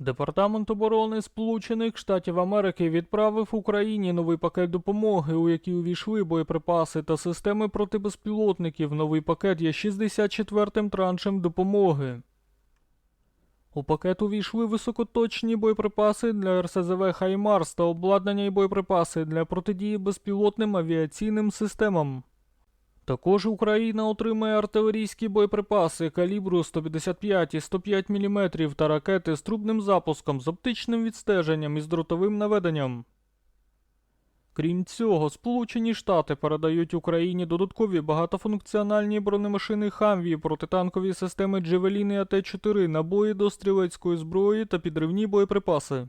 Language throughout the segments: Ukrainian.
Департамент оборони Сполучених Штатів Америки відправив Україні новий пакет допомоги, у який увійшли боєприпаси та системи протибезпілотників. Новий пакет є 64-м траншем допомоги. У пакет увійшли високоточні боєприпаси для РСЗВ Хаймарс та обладнання і боєприпаси для протидії безпілотним авіаційним системам. Також Україна отримає артилерійські боєприпаси калібру 155 і 105 мм та ракети з трубним запуском з оптичним відстеженням і з дротовим наведенням. Крім цього, Сполучені Штати передають Україні додаткові багатофункціональні бронемашини Хамві, протитанкові системи Джевелін і АТ-4, набої до стрілецької зброї та підривні боєприпаси.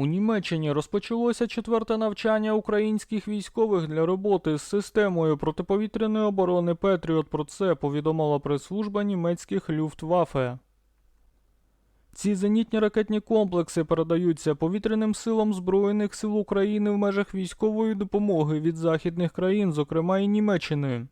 У Німеччині розпочалося четверте навчання українських військових для роботи з системою протиповітряної оборони Петріот. Про це повідомила прес-служба німецьких Люфтваффе. Ці зенітні ракетні комплекси передаються повітряним силам Збройних сил України в межах військової допомоги від західних країн, зокрема і Німеччини.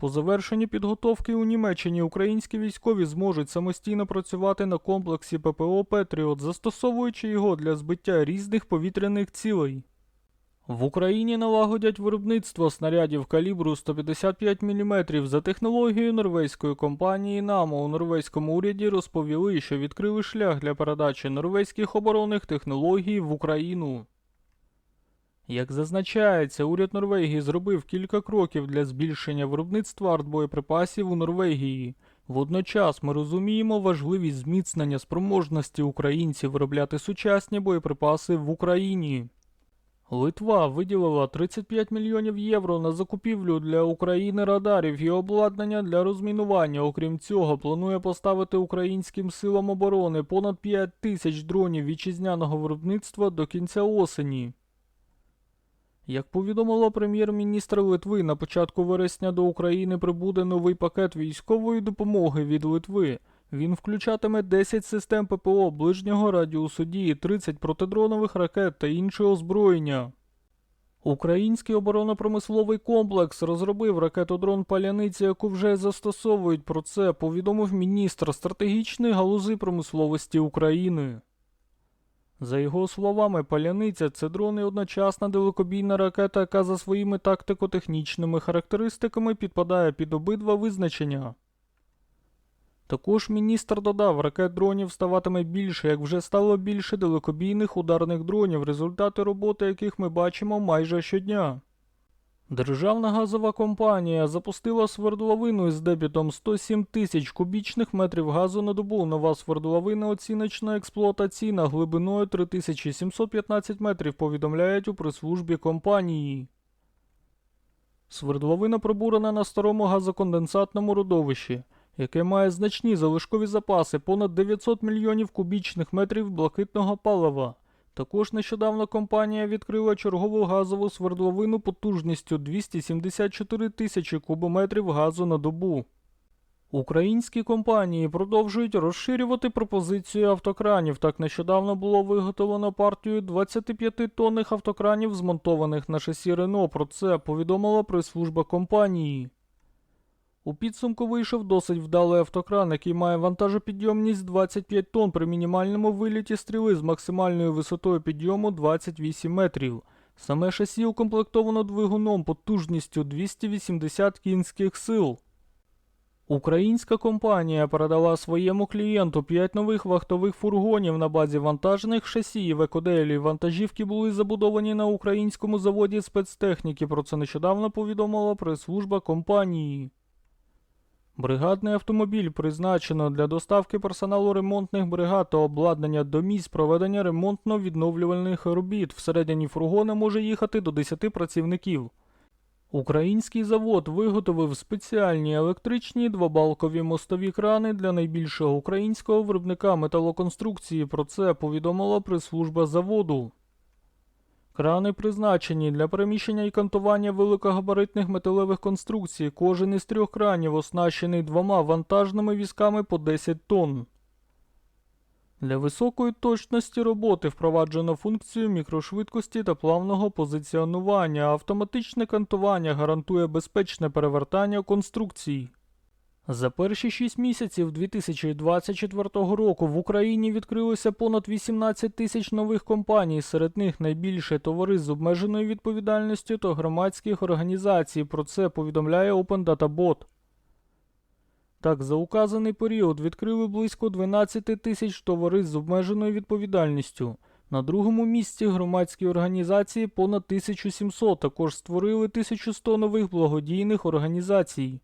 По завершенні підготовки у Німеччині українські військові зможуть самостійно працювати на комплексі ППО Петріот, застосовуючи його для збиття різних повітряних цілей. В Україні налагодять виробництво снарядів калібру 155 мм за технологією норвезької компанії НАМО. У норвезькому уряді розповіли, що відкрили шлях для передачі норвезьких оборонних технологій в Україну. Як зазначається, уряд Норвегії зробив кілька кроків для збільшення виробництва артбоєприпасів у Норвегії. Водночас ми розуміємо важливість зміцнення спроможності українців виробляти сучасні боєприпаси в Україні. Литва виділила 35 мільйонів євро на закупівлю для України радарів і обладнання для розмінування. Окрім цього, планує поставити українським силам оборони понад 5 тисяч дронів вітчизняного виробництва до кінця осені. Як повідомила прем'єр-міністр Литви, на початку вересня до України прибуде новий пакет військової допомоги від Литви. Він включатиме 10 систем ППО ближнього радіусу дії, 30 протидронових ракет та інше озброєння. Український оборонно-промисловий комплекс розробив ракетодрон Паляниця, яку вже застосовують. Про це повідомив міністр стратегічної галузи промисловості України. За його словами, паляниця це дрон і одночасна далекобійна ракета, яка за своїми тактико-технічними характеристиками підпадає під обидва визначення. Також міністр додав, ракет дронів ставатиме більше, як вже стало більше далекобійних ударних дронів, результати роботи яких ми бачимо майже щодня. Державна газова компанія запустила свердловину із дебітом 107 тисяч кубічних метрів газу на добу. Нова свердловина оціночно експлуатаційна глибиною 3715 метрів, повідомляють у прес-службі компанії. Свердловина пробурена на старому газоконденсатному родовищі, яке має значні залишкові запаси понад 900 мільйонів кубічних метрів блакитного палива. Також нещодавно компанія відкрила чергову газову свердловину потужністю 274 тисячі кубометрів газу на добу. Українські компанії продовжують розширювати пропозицію автокранів. Так нещодавно було виготовлено партію 25 тонних автокранів, змонтованих на шасі Рено. Про це повідомила прес-служба компанії. У підсумку вийшов досить вдалий автокран, який має вантажопідйомність 25 тонн при мінімальному виліті стріли з максимальною висотою підйому 28 метрів. Саме шасі укомплектовано двигуном потужністю 280 кінських сил. Українська компанія передала своєму клієнту 5 нових вахтових фургонів на базі вантажних шасі в екоделі. Вантажівки були забудовані на українському заводі спецтехніки. Про це нещодавно повідомила прес-служба компанії. Бригадний автомобіль призначено для доставки персоналу ремонтних бригад та обладнання до місць проведення ремонтно-відновлювальних робіт. Всередині фургона може їхати до 10 працівників. Український завод виготовив спеціальні електричні двобалкові мостові крани для найбільшого українського виробника металоконструкції. Про це повідомила прес-служба заводу. Крани призначені для переміщення і кантування великогабаритних металевих конструкцій. Кожен із трьох кранів оснащений двома вантажними візками по 10 тонн. Для високої точності роботи впроваджено функцію мікрошвидкості та плавного позиціонування. Автоматичне кантування гарантує безпечне перевертання конструкцій. За перші 6 місяців 2024 року в Україні відкрилося понад 18 тисяч нових компаній, серед них найбільше товариств з обмеженою відповідальністю та громадських організацій. Про це повідомляє Open Data Bot. Так, за указаний період відкрили близько 12 тисяч товариств з обмеженою відповідальністю. На другому місці громадські організації понад 1700, також створили 1100 нових благодійних організацій.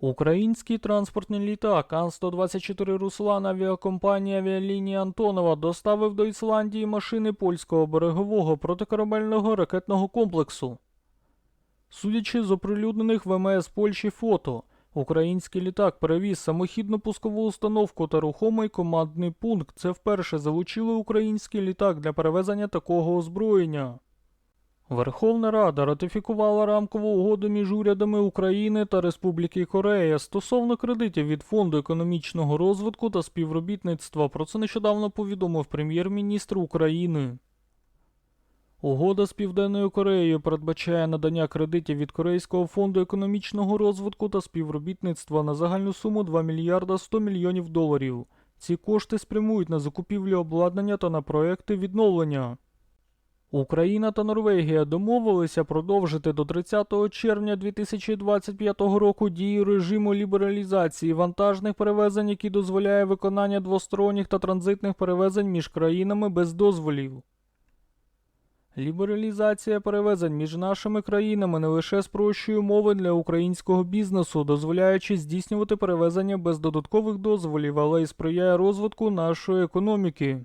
Український транспортний літак Ан-124 Руслан авіакомпанії авіалінії Антонова доставив до Ісландії машини польського берегового протикорабельного ракетного комплексу. Судячи з оприлюднених ВМС Польщі фото, український літак перевіз самохідну пускову установку та рухомий командний пункт. Це вперше залучили український літак для перевезення такого озброєння. Верховна Рада ратифікувала рамкову угоду між урядами України та Республіки Корея стосовно кредитів від Фонду економічного розвитку та співробітництва. Про це нещодавно повідомив прем'єр-міністр України. Угода з Південною Кореєю передбачає надання кредитів від Корейського фонду економічного розвитку та співробітництва на загальну суму 2 мільярда 100 мільйонів доларів. Ці кошти спрямують на закупівлю обладнання та на проекти відновлення. Україна та Норвегія домовилися продовжити до 30 червня 2025 року дію режиму лібералізації вантажних перевезень, який дозволяє виконання двосторонніх та транзитних перевезень між країнами без дозволів. Лібералізація перевезень між нашими країнами не лише спрощує умови для українського бізнесу, дозволяючи здійснювати перевезення без додаткових дозволів, але й сприяє розвитку нашої економіки.